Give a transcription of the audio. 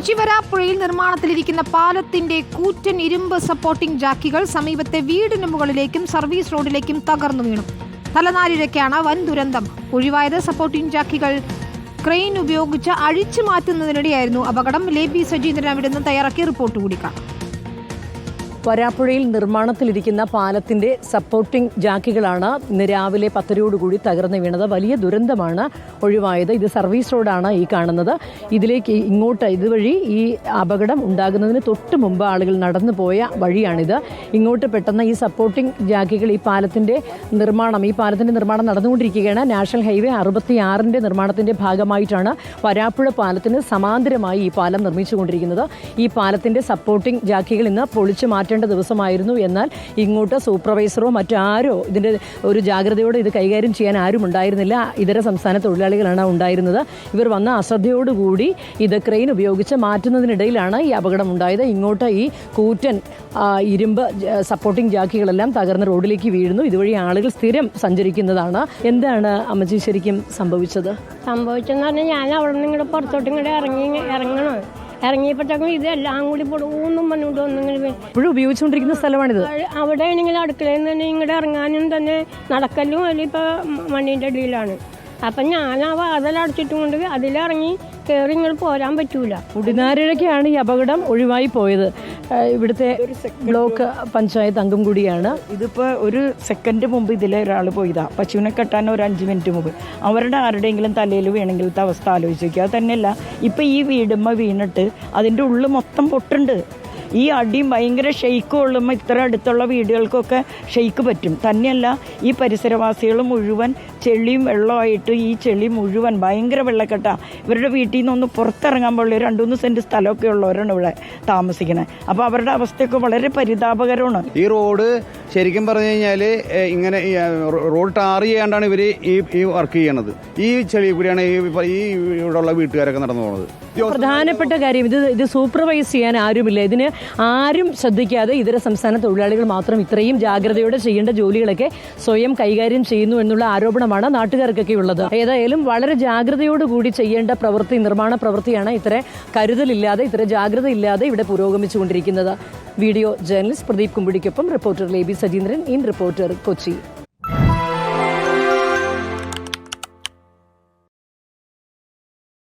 കൊച്ചി വരാപ്പുഴയിൽ നിർമ്മാണത്തിലിരിക്കുന്ന പാലത്തിന്റെ കൂറ്റൻ ഇരുമ്പ് സപ്പോർട്ടിംഗ് ജാക്കികൾ സമീപത്തെ വീടിന് മുകളിലേക്കും സർവീസ് റോഡിലേക്കും തകർന്നു വീണു. തലനാരിഴയ്ക്കാണ് വൻ ദുരന്തം. ഒഴിവായത് സപ്പോർട്ടിംഗ് ജാക്കികൾ. ക്രെയിൻ ഉപയോഗിച്ച് അഴിച്ചു മാറ്റുന്നതിനിടെയായിരുന്നു അപകടം. ലേബി സജീന്ദ്രൻ അവിടെ നിന്ന് തയ്യാറാക്കിയ റിപ്പോർട്ട് കൂടി കാണാം വരാപ്പുഴയിൽ നിർമ്മാണത്തിലിരിക്കുന്ന പാലത്തിന്റെ സപ്പോർട്ടിംഗ് ജാക്കികളാണ് ഇന്ന് രാവിലെ പത്തരയോടുകൂടി തകർന്നു വീണത്. വലിയ ദുരന്തമാണ് ഒഴിവായത്. ഇത് സർവീസ് റോഡാണ് ഈ കാണുന്നത്. ഇതിലേക്ക് ഇങ്ങോട്ട് ഇതുവഴി ഈ അപകടം ഉണ്ടാകുന്നതിന് തൊട്ട് മുമ്പ് ആളുകൾ നടന്നു പോയ വഴിയാണിത്. ഇങ്ങോട്ട് പെട്ടെന്ന് ഈ സപ്പോർട്ടിംഗ് ജാക്കികൾ ഈ പാലത്തിന്റെ നിർമ്മാണം ഈ പാലത്തിന്റെ നിർമ്മാണം നടന്നുകൊണ്ടിരിക്കുകയാണ്. നാഷണൽ ഹൈവേ അറുപത്തി ആറിന്റെ നിർമ്മാണത്തിന്റെ ഭാഗമായിട്ടാണ് വരാപ്പുഴ പാലത്തിന് സമാന്തരമായി ഈ പാലം നിർമ്മിച്ചുകൊണ്ടിരിക്കുന്നത്. ഈ പാലത്തിന്റെ സപ്പോർട്ടിംഗ് ജാക്കികൾ ഇന്ന് പൊളിച്ചു മാറ്റേണ്ട ദിവസമായിരുന്നു. എന്നാൽ ഇങ്ങോട്ട് സൂപ്പർവൈസറോ മറ്റാരോ ഇതിന്റെ ഒരു ജാഗ്രതയോടെ ഇത് കൈകാര്യം ചെയ്യാൻ ആരും ഉണ്ടായിരുന്നില്ല. ഇതര സംസ്ഥാന തൊഴിലാളികളാണ് ഉണ്ടായിരുന്നത്. ഇവർ വന്ന അശ്രദ്ധയോടുകൂടി ഇത് ക്രെയിൻ ഉപയോഗിച്ച് മാറ്റുന്നതിനിടയിലാണ് ഈ അപകടം ഉണ്ടായത് ഇങ്ങോട്ട് ഈ കൂറ്റൻ ഇരുമ്പ് സപ്പോർട്ടിംഗ് ജാക്കികളെല്ലാം തകർന്ന് റോഡിലേക്ക് വീഴുന്നു. ഇതുവഴി ആളുകൾ സ്ഥിരം സഞ്ചരിക്കുന്നതാണ്. എന്താണ് അമ്മജി ശരിക്കും സംഭവിച്ചത്? സംഭവിച്ചെന്ന് പറഞ്ഞാൽ ഞാൻ അവിടെ നിന്ന് ഇങ്ങോട്ട് പുറത്തോട്ട് ഇങ്ങോട്ട് ഇറങ്ങി ഇറങ്ങണം. ഇറങ്ങിയപ്പോഴത്തേക്കും ഇതെല്ലാം കൂടി പൊടുന്നും പറഞ്ഞുകൊണ്ട് ഒന്നിങ്ങനെ ഇപ്പോഴും ഉപയോഗിച്ചുകൊണ്ടിരിക്കുന്ന സ്ഥലമാണിത്. അവിടെ ആണെങ്കിൽ അടുക്കളയിൽ നിന്ന് തന്നെ ഇങ്ങോട്ട് ഇറങ്ങാനും തന്നെ നടക്കലും അല്ലെങ്കിൽ ഇപ്പോൾ മണ്ണിന്റെ അടിയിലാണ് അപ്പം ഞാൻ ആ വാതിലടച്ചിട്ടും കൊണ്ട് അതിലിറങ്ങി കയറി ഇങ്ങോട്ട് പോരാൻ പറ്റൂല. ഉടിനാരിഴയ്ക്കാണ് ഈ അപകടം ഒഴിവായി പോയത്. ഇവിടുത്തെ ബ്ലോക്ക് പഞ്ചായത്ത് അംഗം കൂടിയാണ്. ഇതിപ്പോൾ ഒരു സെക്കൻഡ് മുമ്പ് ഇതിലെ ഒരാൾ പോയതാ. പശുവിനെ കെട്ടാൻ ഒരു അഞ്ച് മിനിറ്റ് മുമ്പ്. അവരുടെ ആരുടെയെങ്കിലും തലയിൽ വീണെങ്കിലത്തെ അവസ്ഥ ആലോചിച്ച് നോക്കുക അത് തന്നെയല്ല. ഇപ്പം ഈ വീടുമ്മ വീണിട്ട് അതിന്റെ ഉള്ളിൽ മൊത്തം പൊട്ടുണ്ട്. ഈ അടിയും ഭയങ്കര ഷെയ്ക്ക് കൊള്ളുമ്പോൾ ഇത്ര അടുത്തുള്ള വീടുകൾക്കൊക്കെ ഷെയ്ക്ക് പറ്റും. തന്നെയല്ല ഈ പരിസരവാസികൾ മുഴുവൻ ചെളിയും വെള്ളമായിട്ട് ഈ ചെളി മുഴുവൻ ഭയങ്കര വെള്ളക്കെട്ടാണ് ഇവരുടെ വീട്ടിൽ നിന്നൊന്ന് പുറത്തിറങ്ങാൻ പോലെ രണ്ടു മൂന്ന് സെന്റ് സ്ഥലമൊക്കെ ഉള്ളവരാണ് ഇവിടെ താമസിക്കുന്നത് അപ്പോൾ അവരുടെ അവസ്ഥയൊക്കെ വളരെ പരിതാപകരമാണ്. ഈ റോഡ് ശരിക്കും പറഞ്ഞു കഴിഞ്ഞാൽ ഇങ്ങനെ റോഡ് ടാർ ചെയ്യാണ്ടാണ് ഇവർ ഈ ഈ വർക്ക് ചെയ്യണത്. ഈ ചെളി കൂടിയാണ് ഈ ഇവിടെയുള്ള വീട്ടുകാരൊക്കെ നടന്നു പോകുന്നത് പ്രധാനപ്പെട്ട കാര്യം ഇത് ഇത് സൂപ്പർവൈസ് ചെയ്യാൻ ആരുമില്ല. ഇതിന് ആരും ശ്രദ്ധിക്കാതെ ഇതര സംസ്ഥാന തൊഴിലാളികൾ മാത്രം ഇത്രയും ജാഗ്രതയോടെ ചെയ്യേണ്ട ജോലികളൊക്കെ സ്വയം കൈകാര്യം ചെയ്യുന്നു എന്നുള്ള ആരോപണമാണ് നാട്ടുകാർക്കൊക്കെ ഉള്ളത്. ഏതായാലും വളരെ ജാഗ്രതയോടുകൂടി ചെയ്യേണ്ട പ്രവൃത്തി നിർമ്മാണ പ്രവൃത്തിയാണ് ഇത്ര കരുതലില്ലാതെ ഇത്ര ജാഗ്രത ഇല്ലാതെ ഇവിടെ പുരോഗമിച്ചുകൊണ്ടിരിക്കുന്നത്. Video journalist Pradeep കുമ്പിടിക്കൊപ്പം reporter Leby Sajeendran in reporter Kochi.